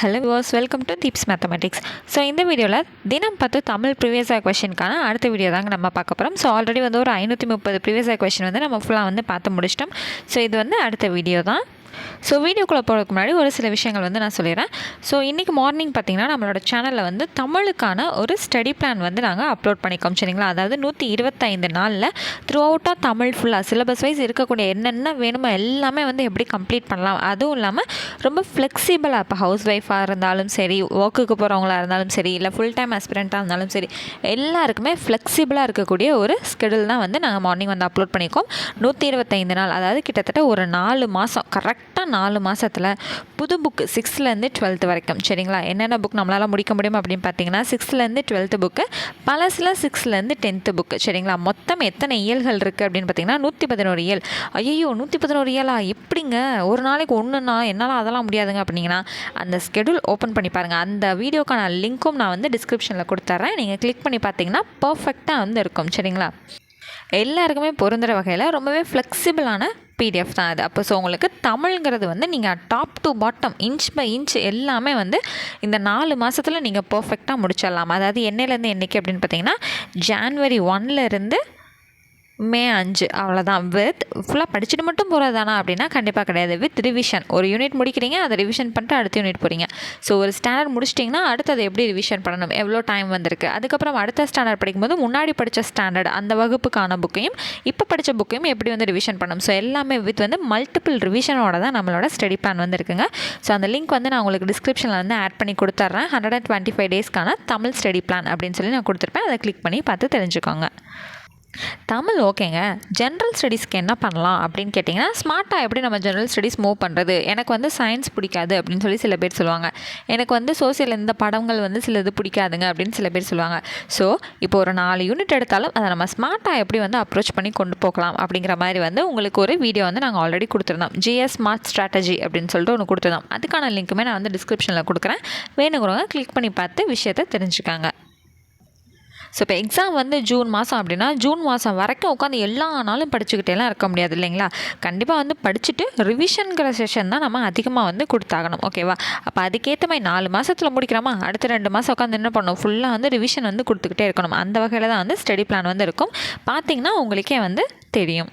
Hello was welcome to Deep's mathematics so இந்த வீடியோவில் தினம் பத்து தமிழ் ப்ரீவியஸ் கொஷனுக்கான அடுத்த வீடியோ தாங்க நம்ம பார்க்க போகிறோம் ஸோ ஆல்ரெடி வந்து ஒரு ஐநூற்றி முப்பது ப்ரீவியஸ் கொஷின் வந்து நம்ம ஃபுல்லாக வந்து பார்த்து முடிச்சிட்டோம். ஸோ இது வந்து அடுத்த வீடியோ தான். ஸோ வீடியோக்குள்ளே போகிறதுக்கு முன்னாடி ஒரு சில விஷயங்கள் வந்து நான் சொல்லிடுறேன். ஸோ இன்றைக்கி மார்னிங் பார்த்திங்கன்னா நம்மளோட சேனலில் வந்து தமிழுக்கான ஒரு ஸ்டடி பிளான் வந்து நாங்கள் அப்லோட் பண்ணிக்கோம். சரிங்களா? அதாவது நூற்றி இருபத்தைந்து நாளில் த்ரூ அவுட்டாக தமிழ் ஃபுல்லாக சிலபஸ் வைஸ் இருக்கக்கூடிய என்னென்ன வேணுமோ எல்லாமே வந்து எப்படி கம்ப்ளீட் பண்ணலாம். அதுவும் இல்லாமல் ரொம்ப ஃப்ளெக்சிபிளாக இப்போ ஹவுஸ் ஒய்ஃபாக இருந்தாலும் சரி ஒர்க்குக்கு போகிறவங்களா இருந்தாலும் சரி இல்லை ஃபுல் டைம் அஸ்பிரண்ட்டாக இருந்தாலும் சரி எல்லாருக்குமே ஃப்ளெக்சிபிளாக இருக்கக்கூடிய ஒரு ஸ்கெடியூல் தான் வந்து நாங்கள் மார்னிங் வந்து அப்லோட் பண்ணியிருக்கோம் நூற்றி இருபத்தைந்து நாள் அதாவது கிட்டத்தட்ட ஒரு நாலு மாதம் கரெக்ட் கரெக்டாக நாலு மாதத்தில் புது புக்கு சிக்ஸ்த்லேருந்து டுவெல்த்து வரைக்கும். சரிங்களா? என்னென்ன புக் நம்மளால் முடிக்க முடியும் அப்படின்னு பார்த்தீங்கன்னா சிக்ஸ்த்லேருந்து டுவெல்த்து புக்கு பழசில் சிக்ஸ்த்லேருந்து டென்த்து புக்கு சரிங்களா? மொத்தம் எத்தனை இயல்கள் இருக்குது அப்படின்னு பார்த்தீங்கன்னா நூற்றி பதினோரு இயல். ஐயோ நூற்றி பதினோரு இயலா? எப்படிங்க? ஒரு நாளைக்கு ஒன்றுனா என்னால் அதெல்லாம் முடியாதுங்க அப்படிங்கன்னா அந்த ஸ்கெடியூல் ஓப்பன் பண்ணி பாருங்கள் அந்த வீடியோக்கான லிங்க்கும் நான் வந்து டிஸ்கிரிப்ஷனில் கொடுத்துட்றேன் நீங்கள் கிளிக் பண்ணி பார்த்தீங்கன்னா பர்ஃபெக்டாக வந்து இருக்கும். சரிங்களா? எல்லாருக்குமே பொருந்துகிற வகையில் ரொம்பவே ஃப்ளெக்சிபிளான பிடிஎஃப் தான் அது அப்போ ஸோ உங்களுக்கு தமிழ்ங்கிறது வந்து நீங்கள் top to bottom inch by inch எல்லாமே வந்து இந்த நாலு மாதத்தில் நீங்கள் பர்ஃபெக்டாக முடிச்சிடலாம். அதாவது என்னையிலேருந்து என்றைக்கு அப்படின்னு பார்த்தீங்கன்னா ஜான்வரி ஒன்லேருந்து மே அஞ்சு அவ்வளோதான் வித் ஃபுல்லாக படிச்சுட்டு மட்டும் போகிறதானா அப்படின்னா கண்டிப்பாக கிடையாது. வித் ரிவிஷன் ஒரு யூனிட் முடிக்கிறீங்க அதை ரிவிஷன் பண்ணிட்டு அடுத்த யூனிட் போகிறீங்க ஸோ ஒரு ஸ்டாண்டர்ட் முடிச்சிட்டிங்கன்னா அடுத்தது எப்படி ரிவிஷன் பண்ணணும்? எவ்வளோ டைம் வந்திருக்கு? அதுக்கப்புறம் அடுத்த ஸ்டாண்டர்ட் படிக்கும்போது முன்னாடி படித்த ஸ்டாண்டர்ட் அந்த வகுப்புக்கான புக்கையும் இப்போ படித்த புக்கையும் எப்படி வந்து ரிவிஷன் பண்ணணும்? ஸோ எல்லாமே வித் வந்து மல்டிபிள் ரிவிஷனோட தான் நம்மளோட ஸ்டடி பிளான் வந்துருக்குங்க. ஸோ அந்த லிங்க் வந்து நான் உங்களுக்கு டிஸ்கிரிப்ஷனில் வந்து ஆட் பண்ணி கொடுத்துட்றேன் ஹண்ட்ரட் அண்ட் டுவெண்ட்டி ஃபைவ் டேஸ்க்கான தமிழ் ஸ்டடி பிளான் அப்படின்னு சொல்லி நான் கொடுத்துருப்பேன். அதை கிளிக் பண்ணி பார்த்து தெரிஞ்சுக்கோங்க. தமிழ் ஓகேங்க. ஜென்ரல் ஸ்டடீஸ்க்கு என்ன பண்ணலாம் அப்படின்னு கேட்டிங்கன்னா ஸ்மார்ட்டாக எப்படி நம்ம ஜென்ரல் ஸ்டடீஸ் மூவ் பண்ணுறது எனக்கு வந்து சயின்ஸ் பிடிக்காது அப்படின்னு சொல்லி சில பேர் சொல்லுவாங்க. எனக்கு வந்து சோசியல் இந்த படங்கள் வந்து சில இது பிடிக்காதுங்க அப்படின்னு சில பேர் சொல்லுவாங்க. ஸோ இப்போ ஒரு நாலு யூனிட் எடுத்தாலும் அதை நம்ம ஸ்மார்ட்டாக எப்படி வந்து அப்ரோச் பண்ணி கொண்டு போகலாம் அப்படிங்கிற மாதிரி வந்து உங்களுக்கு ஒரு வீடியோ வந்து நாங்கள் ஆல்ரெடி கொடுத்துருந்தோம். ஜிஎஸ் ஸ்மார்ட் ஸ்ட்ராட்டஜி அப்படின்னு சொல்லிட்டு ஒன்று கொடுத்துருந்தோம். அதுக்கான லிங்க்குமே நான் வந்து டிஸ்கிரிப்ஷனில் கொடுக்குறேன். வேணுங்கிறவங்க கிளிக் பண்ணி பார்த்து விஷயத்தை தெரிஞ்சுக்காங்க. ஸோ இப்போ எக்ஸாம் வந்து ஜூன் மாதம் அப்படின்னா ஜூன் மாதம் வரைக்கும் உட்காந்து எல்லா நாளும் படிச்சுக்கிட்டேலாம் இருக்க முடியாது இல்லைங்களா? கண்டிப்பாக வந்து படிச்சுட்டு ரிவிஷனுங்கிற செஷன் தான் நம்ம அதிகமாக வந்து கொடுத்தாகணும் ஓகேவா அப்போ அதுக்கேற்ற மாதிரி நாலு மாதத்தில் முடிக்கிறோமா? அடுத்த ரெண்டு மாதம் உட்காந்து என்ன பண்ணணும்? ஃபுல்லாக வந்து ரிவிஷன் வந்து கொடுத்துக்கிட்டே இருக்கணும். அந்த வகையில் தான் வந்து ஸ்டடி பிளான் வந்து இருக்கும். பார்த்திங்கன்னா உங்களுக்கே வந்து தெரியும்.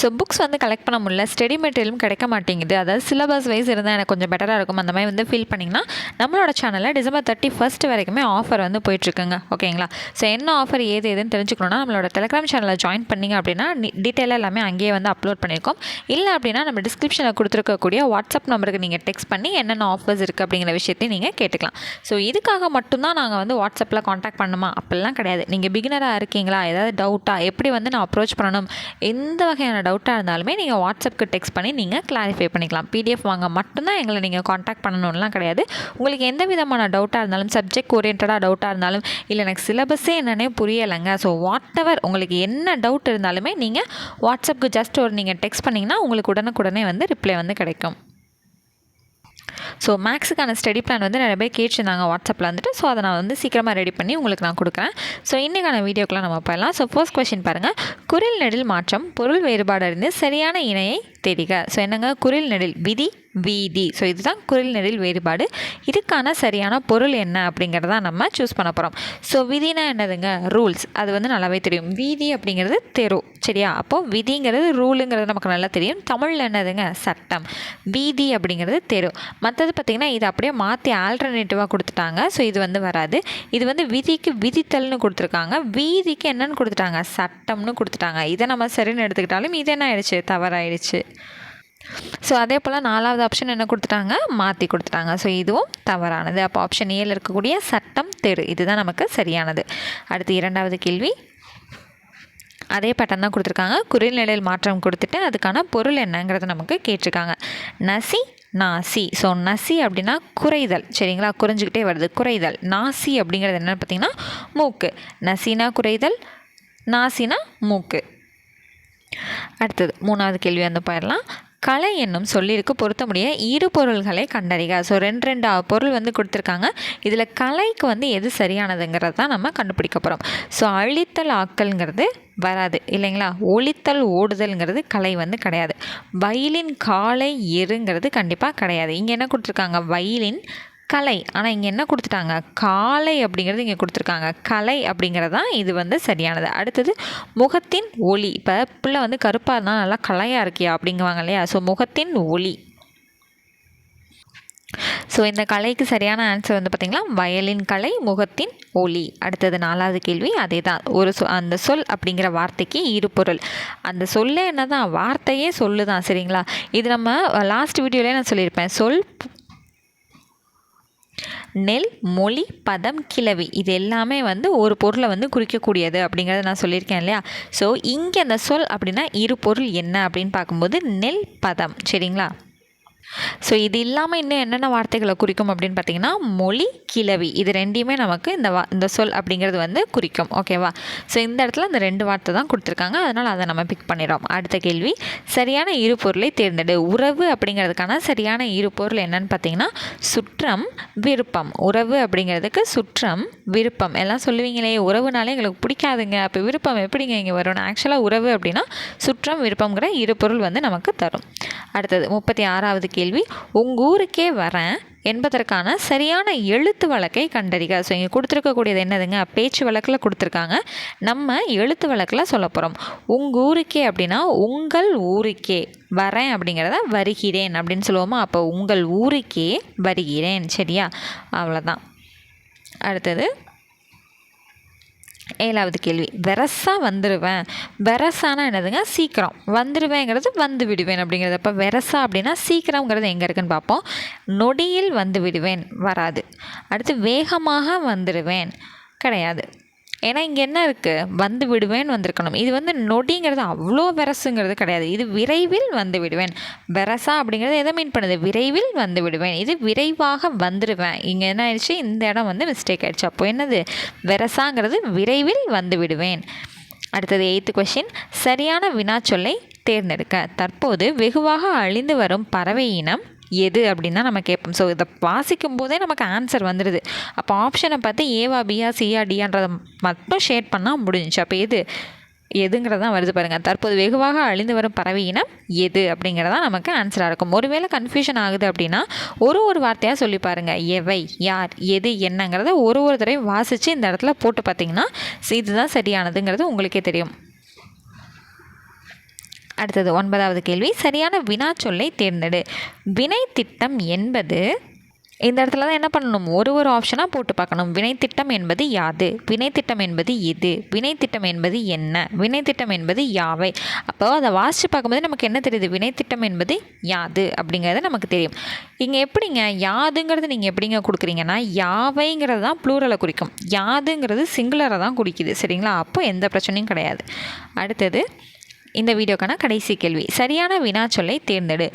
ஸோ புக்ஸ் வந்து கலெக்ட் பண்ண முடியல. ஸ்டடி மெட்டீரியலும் கிடைக்க மாட்டேங்குது. அதாவது சிலபஸ் வைஸ் இருந்தால் எனக்கு கொஞ்சம் பெட்டராக இருக்கும். அந்த மாதிரி வந்து ஃபீல் பண்ணிங்கன்னா நம்மளோட சேனலில் டிசம்பர் தேர்ட்டி ஃபஸ்ட் வரைக்குமே ஆஃபர் வந்து போயிட்டுருக்குங்க. ஓகேங்களா ஸோ என்ன ஆஃபர் ஏது எதுன்னு தெரிஞ்சுக்கணுன்னா நம்மளோட டெலிகிராம் சேனலில் ஜாயின் பண்ணிங்க அப்படின்னா டீட்டெயிலாக எல்லாமே அங்கேயே வந்து அப்லோட் பண்ணியிருக்கோம். இல்லை அப்படின்னா நம்ம டிஸ்கிரிப்ஷனில் கொடுத்துருக்கக்கூடிய வாட்ஸ்அப் நம்பருக்கு நீங்கள் டெக்ஸ்ட் பண்ணி என்னென்ன ஆஃபர்ஸ் இருக்குது அப்படிங்கிற விஷயத்தையும் நீங்கள் கேட்டுக்கலாம். ஸோ இதுக்காக மட்டும்தான் நாங்கள் வந்து வாட்ஸ்அப்பில் காண்டாக்ட் பண்ணுமா? அப்படிலாம் கிடையாது. நீங்கள் பிகினராக இருக்கீங்களா? ஏதாவது டவுட்டாக எப்படி வந்து நான் அப்ரோச் பண்ணணும்? எந்த வகையான டவுட்டாக இருந்தாலுமே நீங்கள் வாட்ஸ்அப்க்கு டெக்ஸ்ட் பண்ணி நீங்கள் கிளாரிஃபை பண்ணிக்கலாம். பிடிஎஃப் வாங்க மட்டும்தான் எங்களை நீங்கள் காண்டாக்ட் பண்ணணும்லாம் கிடையாது. உங்களுக்கு எந்த விதமான டவுட்டாக இருந்தாலும் சப்ஜெக்ட் ஓரியன்டாக டவுட்டாக இருந்தாலும் இல்லை எனக்கு சிலபஸே என்னன்னே புரியலைங்க. ஸோ வாட் எவர் உங்களுக்கு என்ன டவுட் இருந்தாலுமே நீங்கள் வாட்ஸ்அப்புக்கு ஜஸ்ட் ஒரு நீங்கள் டெக்ஸ்ட் பண்ணிங்கன்னா உங்களுக்கு உடனுக்குடனே வந்து ரிப்ளை வந்து கிடைக்கும். ஸோ மேக்ஸுக்கான ஸ்டடி பிளான் வந்து நிறைய பேர் கேட்டுருந்தாங்க வாட்ஸ்அப்பில் வந்துட்டு. ஸோ அதை நான் வந்து சீக்கிரமாக ரெடி பண்ணி உங்களுக்கு நான் கொடுக்குறேன். ஸோ இன்றைக்கான வீடியோக்கெலாம் நம்ம போயிடலாம். ஸோ ஃபர்ஸ்ட் கொஷின் பாருங்கள் குரல் நெடில் மாற்றம் பொருள் வேறுபாடு அறிந்து சரியான இணையை தெரிக. ஸோ என்னங்க? குரில் நெடில் விதி வீதி. ஸோ இதுதான் குரில் நெடில் வேறுபாடு. இதுக்கான சரியான பொருள் என்ன அப்படிங்கிறத நம்ம சூஸ் பண்ண போகிறோம் ஸோ விதினா என்னதுங்க? ரூல்ஸ் அது வந்து நல்லாவே தெரியும். வீதி அப்படிங்கிறது தெரு. சரியா? அப்போது விதிங்கிறது ரூலுங்கிறது நமக்கு நல்லா தெரியும். தமிழில் என்னதுங்க? சட்டம். வீதி அப்படிங்கிறது தெரு. மற்றது பார்த்திங்கன்னா இது அப்படியே மாற்றி ஆல்டர்னேட்டிவாக கொடுத்துட்டாங்க. ஸோ இது வந்து வராது. இது வந்து விதிக்கு விதித்தல்னு கொடுத்துருக்காங்க. வீதிக்கு என்னன்னு கொடுத்துட்டாங்க? சட்டம்னு கொடுத்துட்டாங்க. இதை நம்ம சரின்னு எடுத்துக்கிட்டாலும் இது என்ன ஆயிடுச்சு? தவறாயிடுச்சு. ஸோ அதே போல் நாலாவது ஆப்ஷன் என்ன கொடுத்துட்டாங்க? மாற்றி கொடுத்துட்டாங்க. ஸோ இதுவும் தவறானது. அப்போ ஆப்ஷன் ஏல இருக்கக்கூடிய சட்டம் தெரு. இதுதான் நமக்கு சரியானது. அடுத்து இரண்டாவது கேள்வி. அதே பேட்டர்ன் தான் கொடுத்துருக்காங்க. குரல் நிலையில் மாற்றம் கொடுத்துட்டு அதுக்கான பொருள் என்னங்கிறத நமக்கு கேட்டிருக்காங்க. நசி நாசி. ஸோ நசி அப்படின்னா குறைதல். சரிங்களா? குறைஞ்சிக்கிட்டே வருது. குறைதல். நாசி அப்படிங்கிறது என்னென்னு பார்த்தீங்கன்னா மூக்கு. நசினா குறைதல் நாசினா மூக்கு. அடுத்தது மூணாவது கேள்வி வந்து போயிடலாம் கலை என்னும் சொல்லிற்கு பொருத்தமுடைய இரு பொருள்களை கண்டறிக. ஸோ ரெண்டு ரெண்டு பொருள் வந்து கொடுத்துருக்காங்க. இதில் கலைக்கு வந்து எது சரியானதுங்கிறது தான் நம்ம கண்டுபிடிக்க போகிறோம் ஸோ அழித்தல் ஆக்கல்ங்கிறது வராது இல்லைங்களா? ஒளித்தல் ஓடுதல்ங்கிறது கலை வந்து கிடையாது. வயலின் காலை எருங்கிறது கண்டிப்பாக கிடையாது. இங்கே என்ன கொடுத்துருக்காங்க? வயலின் கலை. ஆனால் இங்கே என்ன கொடுத்துட்டாங்க? காலை அப்படிங்கிறது இங்கே கொடுத்துருக்காங்க. கலை அப்படிங்கிறது தான் இது வந்து சரியானது. அடுத்தது முகத்தின் ஒளி. இப்போ பிள்ளை வந்து கருப்பாக இருந்தால் நல்லா கலையாக இருக்கியா அப்படிங்குவாங்க இல்லையா? ஸோ முகத்தின் ஒளி. ஸோ இந்த கலைக்கு சரியான ஆன்சர் வந்து பார்த்திங்கன்னா வயலின் கலை முகத்தின் ஒளி. அடுத்தது நாலாவது கேள்வி அதே தான் ஒரு சொ அந்த சொல் அப்படிங்கிற வார்த்தைக்கு இரு பொருள் அந்த சொல்லே என்ன தான் வார்த்தையே சொல்லு தான் சரிங்களா? இது நம்ம லாஸ்ட் வீடியோலேயே நான் சொல்லியிருப்பேன். சொல் நெல் மொழி பதம் கிளவி இது எல்லாமே வந்து ஒரு பொருளை வந்து குறிக்கக்கூடியது அப்படிங்கிறத நான் சொல்லியிருக்கேன் இல்லையா? ஸோ இங்கே அந்த சொல் அப்படின்னா இரு பொருள் என்ன அப்படின்னு பார்க்கும்போது நெல் பதம். சரிங்களா? ஸோ இது இல்லாமல் இன்னும் என்னென்ன வார்த்தைகளை குறிக்கும் அப்படின்னு பார்த்தீங்கன்னா மொழி கிளவி. இது ரெண்டையுமே நமக்கு இந்த வா இந்த சொல் அப்படிங்கிறது வந்து குறிக்கும். ஓகேவா ஸோ இந்த இடத்துல இந்த ரெண்டு வார்த்தை தான் கொடுத்துருக்காங்க. அதனால் அதை நம்ம பிக் பண்ணிடுறோம். அடுத்த கேள்வி. சரியான இரு பொருளை தேர்ந்தெடு. உறவு அப்படிங்கிறதுக்கான சரியான இரு பொருள் என்னன்னு பார்த்தீங்கன்னா சுற்றம் விருப்பம். உறவு அப்படிங்கிறதுக்கு சுற்றம் விருப்பம். எல்லாம் சொல்லுவீங்களே உறவுனாலே எங்களுக்கு பிடிக்காதுங்க. அப்போ விருப்பம் எப்படிங்க இங்கே வரும் ஆக்சுவலாக உறவு அப்படின்னா சுற்றம் விருப்பங்கிற இரு பொருள் வந்து நமக்கு தரும். அடுத்தது முப்பத்தி ஆறாவது கேள்வி. உங்கள் ஊருக்கே வரேன் என்பதற்கான சரியான எழுத்து வழக்கை கண்டறிக. ஸோ இங்கே கொடுத்துருக்கக்கூடியது என்னதுங்க? பேச்சு வழக்கில் கொடுத்துருக்காங்க. நம்ம எழுத்து வழக்கில் சொல்ல போகிறோம் உங்கள் ஊருக்கே அப்படின்னா உங்கள் ஊருக்கே வரேன் அப்படிங்கிறத வருகிறேன் அப்படின்னு சொல்லுவோமா? அப்போ உங்கள் ஊருக்கே வருகிறேன் சரியா? அவ்வளோதான் அடுத்தது ஏழாவது கேள்வி. வெரசாக வந்துடுவேன் வெரசானா என்னதுங்க? சீக்கிரம். வந்துடுவேங்கிறது வந்து விடுவேன் அப்படிங்கிறது. அப்போ வெரசா அப்படின்னா சீக்கிரங்கிறது எங்கே இருக்குன்னு பார்ப்போம். நொடியில் வந்து விடுவேன். வராது. அடுத்து வேகமாக வந்துடுவேன் கிடையாது. ஏன்னா இங்கே என்ன இருக்குது வந்து விடுவேன் வந்திருக்கணும். இது வந்து நொடிங்கிறது அவ்வளோ வெரசுங்கிறது கிடையாது. இது விரைவில் வந்து விடுவேன். வெரசா அப்படிங்கிறது எதை மீன் பண்ணுது? விரைவில் வந்து விடுவேன். இது விரைவாக வந்துடுவேன் இங்கே என்ன ஆயிடுச்சு? இந்த இடம் வந்து மிஸ்டேக் ஆயிடுச்சு. அப்போ என்னது? வெரசாங்கிறது விரைவில் வந்து விடுவேன். அடுத்தது எயித்து கொஷின் சரியான வினாச்சொல்லை தேர்ந்தெடுக்க. தற்போது வெகுவாக அழிந்து வரும் பறவை இனம் எது அப்படின்னு தான் நம்ம கேட்போம். ஸோ இதை வாசிக்கும் போதே நமக்கு ஆன்சர் வந்துடுது அப்போ ஆப்ஷனை பார்த்து ஏவா பியா சியா டியான்றதை மட்டும் ஷேட் பண்ணால் முடிஞ்சிச்சு. அப்போ எது? எதுங்கிறதான் வருது பாருங்கள் தற்போது வெகுவாக அழிந்து வரும் பறவை இனம் எது அப்படிங்கிறதான் நமக்கு ஆன்சராக இருக்கும். ஒருவேளை கன்ஃபியூஷன் ஆகுது அப்படின்னா ஒரு ஒரு வார்த்தையாக சொல்லி பாருங்கள் எவை யார் எது என்னங்கிறத ஒரு ஒரு தடவை வாசித்து இந்த இடத்துல போட்டு பார்த்தீங்கன்னா இதுதான் சரியானதுங்கிறது உங்களுக்கே தெரியும். அடுத்தது ஒன்பதாவது கேள்வி. சரியான வினா சொல்லை தேர்ந்தெடு. வினை திட்டம் என்பது இந்த இடத்துல தான் என்ன பண்ணணும்? ஒரு ஒரு ஆப்ஷனாக போட்டு பார்க்கணும். வினைத்திட்டம் என்பது யாது? வினைத்திட்டம் என்பது எது? வினைத்திட்டம் என்பது என்ன? வினைத்திட்டம் என்பது யாவை? அப்போ அதை வாசித்து பார்க்கும்போது நமக்கு என்ன தெரியுது? வினைத்திட்டம் என்பது யாது அப்படிங்கிறது நமக்கு தெரியும். இங்கே எப்படிங்க? யாதுங்கிறது நீங்கள் எப்படிங்க கொடுக்குறீங்கன்னா யாவைங்கிறது தான் ப்ளூரலை குறிக்கும். யாதுங்கிறது சிங்குலரை தான் குறிக்குது. சரிங்களா? அப்போ எந்த பிரச்சனையும் கிடையாது. அடுத்தது இந்த வீடியோக்கான கடைசி கேள்வி. சரியான வினாச்சொல்லை தேர்ந்தெடு.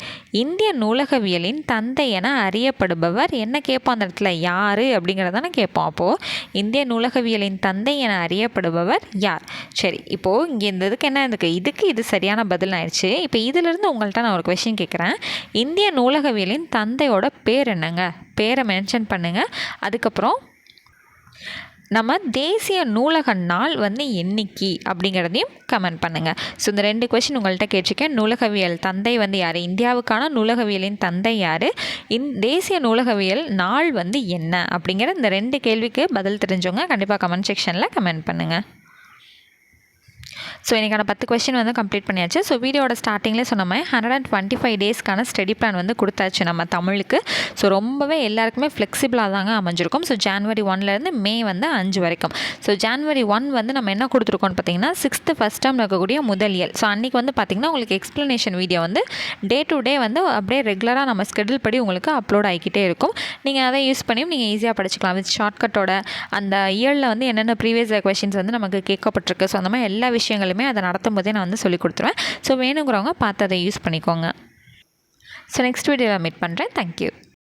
இந்திய நூலகவியலின் தந்தை என அறியப்படுபவர் என்ன கேட்போம்? அந்த இடத்துல யார் அப்படிங்கிறதான கேட்போம். அப்போது இந்திய நூலகவியலின் தந்தை என அறியப்படுபவர் யார்? சரி இப்போது இங்கே இந்த இதுக்கு என்ன இருக்குது இதுக்கு இது சரியான பதில் ஆயிடுச்சு. இப்போ இதிலிருந்து உங்கள்கிட்ட நான் ஒரு கொஷின் கேட்குறேன். இந்திய நூலகவியலின் தந்தையோட பேர் என்னங்க? பேரை மென்ஷன் பண்ணுங்கள் அதுக்கப்புறம் நம்ம தேசிய நூலக நாள் வந்து என்னைக்கு அப்படிங்கிறதையும் கமெண்ட் பண்ணுங்கள் ஸோ இந்த ரெண்டு கொஷின் உங்கள்கிட்ட கேட்டிருக்கேன். நூலகவியல் தந்தை வந்து யார்? இந்தியாவுக்கான நூலகவியலின் தந்தை யார்? இந் தேசிய நூலகவியல் நாள் வந்து என்ன அப்படிங்கிற இந்த ரெண்டு கேள்விக்கு பதில் தெரிஞ்சவங்க கண்டிப்பாக கமெண்ட் செக்ஷனில் கமெண்ட் பண்ணுங்கள் ஸோ இன்றைக்கான பத்து கொஸ்டின் வந்து கம்ப்ளீட் பண்ணியாச்சு. ஸோ வீடியோட ஸ்டார்டிங்லேயே சொன்ன மாதிரி ஹண்ட்ரட் அண்ட் டுவெண்ட்டி ஃபைவ் டேஸ்க்கான ஸ்டடி பிளான் வந்து கொடுத்தாச்சு நம்ம தமிழுக்கு. ஸோ ரொம்பவே எல்லாருக்குமே ஃப்ளெக்சிபிளாக தாங்க அமைஞ்சிருக்கும். ஸோ ஜான்வரி ஒன்லேருந்து மே வந்து அஞ்சு வரைக்கும். ஸோ ஜான்வரி ஒன் வந்து நம்ம என்ன கொடுத்துருக்கோம்னு பார்த்தீங்கன்னா சிக்ஸ்த்து ஃபஸ்ட் டைம் இருக்கக்கூடிய முதலியல் ஸோ அன்றைக்கி வந்து பார்த்திங்கன்னா உங்களுக்கு எக்ஸ்ப்ளனேஷன் வீடியோ வந்து டே டு டே வந்து அப்படியே ரெகுலராக நம்ம ஸ்கெடியூல் படி உங்களுக்கு அப்லோட் ஆகிக்கிட்டே இருக்கும். நீங்கள் அதை யூஸ் பண்ணியும் நீங்கள் ஈஸியாக படிச்சுக்கலாம். வித் ஷார்ட்கட்டோட அந்த இயரில் வந்து என்னென்ன ப்ரீவியஸ் கொஷின்ஸ் வந்து நமக்கு கேட்கப்பட்டிருக்கு. ஸோ அந்த மாதிரி எல்லா விஷயங்களுமே அதை நடத்தும் போதே நான் வந்து சொல்லி கொடுத்துருவேன். ஸோ வேணுங்கிறவங்க பார்த்து அதை யூஸ் பண்ணிக்கோங்க. ஸோ நெக்ஸ்ட் வீடியோவில் மீட் பண்ணுறேன் தேங்க்யூ